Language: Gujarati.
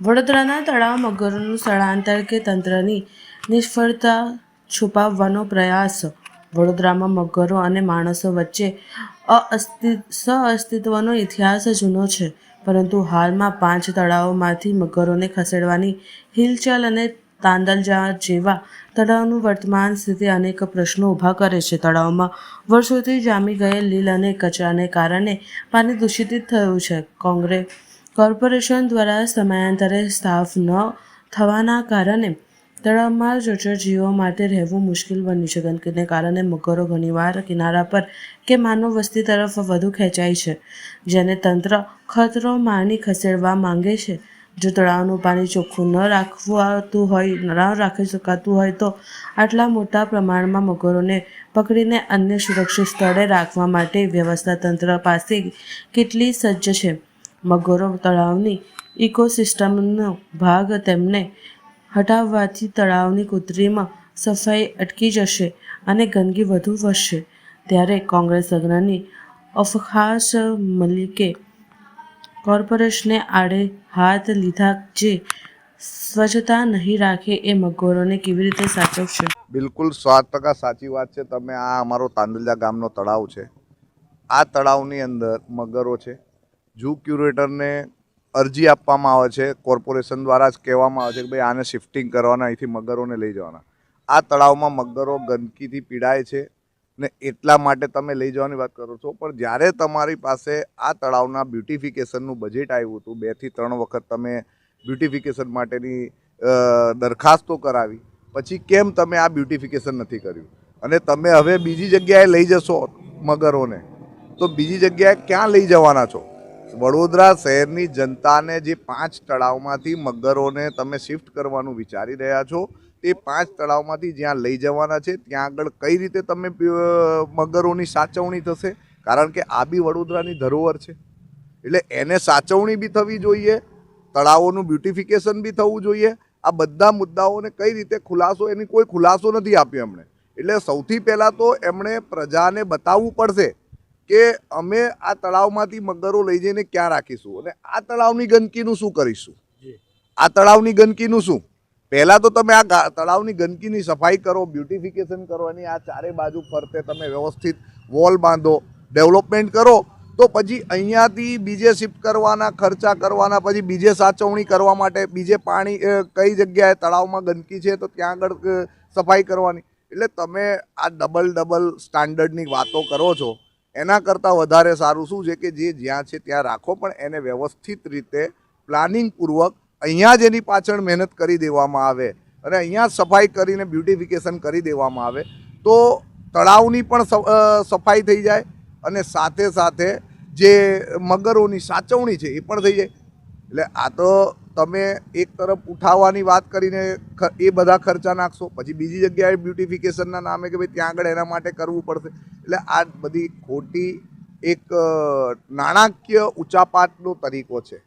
વડોદરાના તળાવ મગરોનું સ્થળાંતર કે તંત્રની નિષ્ફળતા છુપાવવાનો પ્રયાસ. વડોદરામાં મગરો અને માણસો વચ્ચે અઅસ્તિ સહઅસ્તિત્વનો ઇતિહાસ જૂનો છે, પરંતુ હાલમાં પાંચ તળાવોમાંથી મગરોને ખસેડવાની હિલચાલ અને તાંદલજા જેવા તળાવનું વર્તમાન સ્થિતિ અનેક પ્રશ્નો ઊભા કરે છે. તળાવમાં વર્ષોથી જામી ગયેલ લીલ અને કચરાને કારણે પાણી દૂષિત થયું છે. કોંગ્રેસ કોર્પોરેશન દ્વારા સમયાંતરે સાફ ન થવાના કારણે તળાવમાં જળચર જીવો માટે રહેવું મુશ્કેલ બની છે. ગંદકીને કારણે મગરો ઘણીવાર કિનારા પર કે માનવ વસ્તી તરફ વધુ ખેંચાય છે, જેને તંત્ર ખતરો માની ખસેડવા માંગે છે. જો તળાવનું પાણી ચોખ્ખું ન રાખવાતું હોય, ન રાખી શકાતું હોય તો આટલા મોટા પ્રમાણમાં મગરોને પકડીને અન્ય સુરક્ષિત સ્થળે રાખવા માટે વ્યવસ્થા તંત્ર પાસે કેટલી સજ્જ છે? મગરો તળાવની ઇકોસિસ્ટમનો ભાગ તેમને હટાવવાથી તળાવની કુતરીમાં સફાઈ અટકી જશે અને ગંદકી વધુ વધશે. ત્યારે કોંગ્રેસ અગ્રણી અફખાસ મલિકે કોર્પોરેશને આડે હાથ લીધા જે સ્વચ્છતા નહીં રાખે એ મગરોને કેવી રીતે સાચવશે? બિલકુલ સો ટકા સાચી વાત છે. તમે આ અમારો તાંદુલિયા ગામનો તળાવ છે. આ તળાવની અંદર મગરો છે. ઝૂ ક્યુરેટરને અરજી આપવામાં આવે છે, કોર્પોરેશન દ્વારા જ કહેવામાં આવે છે કે ભાઈ આને શિફ્ટિંગ કરવાના, અહીંથી મગરોને લઈ જવાના. આ તળાવમાં મગરો ગંદકીથી પીડાય છે ને એટલા માટે તમે લઈ જવાની વાત કરો છો. પણ જ્યારે તમારી પાસે આ તળાવના બ્યુટિફિકેશનનું બજેટ આવ્યું હતું બેથી ત્રણ વખત તમે બ્યુટિફિકેશન માટેની દરખાસ્તો કરાવી, પછી કેમ તમે આ બ્યુટિફિકેશન નથી કર્યું? અને તમે હવે બીજી જગ્યાએ લઈ જશો મગરોને, તો બીજી જગ્યાએ ક્યાં લઈ જવાના છો? વડોદરા શહેરની જનતાને જે પાંચ તળાવમાંથી મગરોને તમે શિફ્ટ કરવાનું વિચારી રહ્યા છો, તે પાંચ તળાવમાંથી જ્યાં લઈ જવાના છે, ત્યાં આગળ કઈ રીતે તમે મગરોની સાચવણી થશે? કારણ કે આ બી વડોદરાની ધરોહર છે. એટલે એને સાચવણી બી થવી જોઈએ, તળાવોનું બ્યુટિફિકેશન બી થવું જોઈએ. આ બધા મુદ્દાઓને કઈ રીતે ખુલાસો, એની કોઈ ખુલાસો નથી આપ્યો એમણે. એટલે સૌથી પહેલાં તો એમણે પ્રજાને બતાવવું પડશે કે અમે આ તળાવમાંથી મગરો લઈ જઈને ક્યાં રાખીશું? અને આ તળાવની ગંદકીનું શું કરીશું? આ તળાવની ગંદકીનું શું? પહેલાં તો તમે આ તળાવની ગંદકીની સફાઈ કરો બ્યુટિફિકેશન કરો એની આ ચારે બાજુ ફરતે તમે વ્યવસ્થિત વોલ બાંધો ડેવલપમેન્ટ કરો તો પછી અહીંયાથી બીજે શિફ્ટ કરવાના ખર્ચા કરવાના પછી બીજે સાચવણી કરવા માટે બીજે પાણી કઈ જગ્યાએ તળાવમાં ગંદકી છે તો ત્યાં આગળ સફાઈ કરવાની. એટલે તમે આ ડબલ ડબલ સ્ટાન્ડર્ડની વાતો કરો છો એના કરતાં વધારે સારું શું છે કે જે જ્યાં છે ત્યાં રાખો, પણ એને વ્યવસ્થિત રીતે પ્લાનિંગપૂર્વક અહીંયા જ એની પાછળ મહેનત કરી દેવામાં આવે અને અહીંયા સફાઈ કરીને બ્યુટિફિકેશન કરી દેવામાં આવે. તો તળાવની પણ સફાઈ થઈ જાય અને સાથે સાથે જે મગરોની સાચવણી છે એ પણ થઈ જાય. એટલે આ તો તમે એક તરફ ઉઠાવવાની વાત કરીને એ બધા ખર્ચા નાખશો, પછી બીજી જગ્યાએ બ્યુટિફિકેશનના નામે કે ભાઈ ત્યાં આગળ એના માટે કરવું પડશે. એટલે આ બધી ખોટી એક નાણાકીય ઉચાપાતનો તરીકો છે.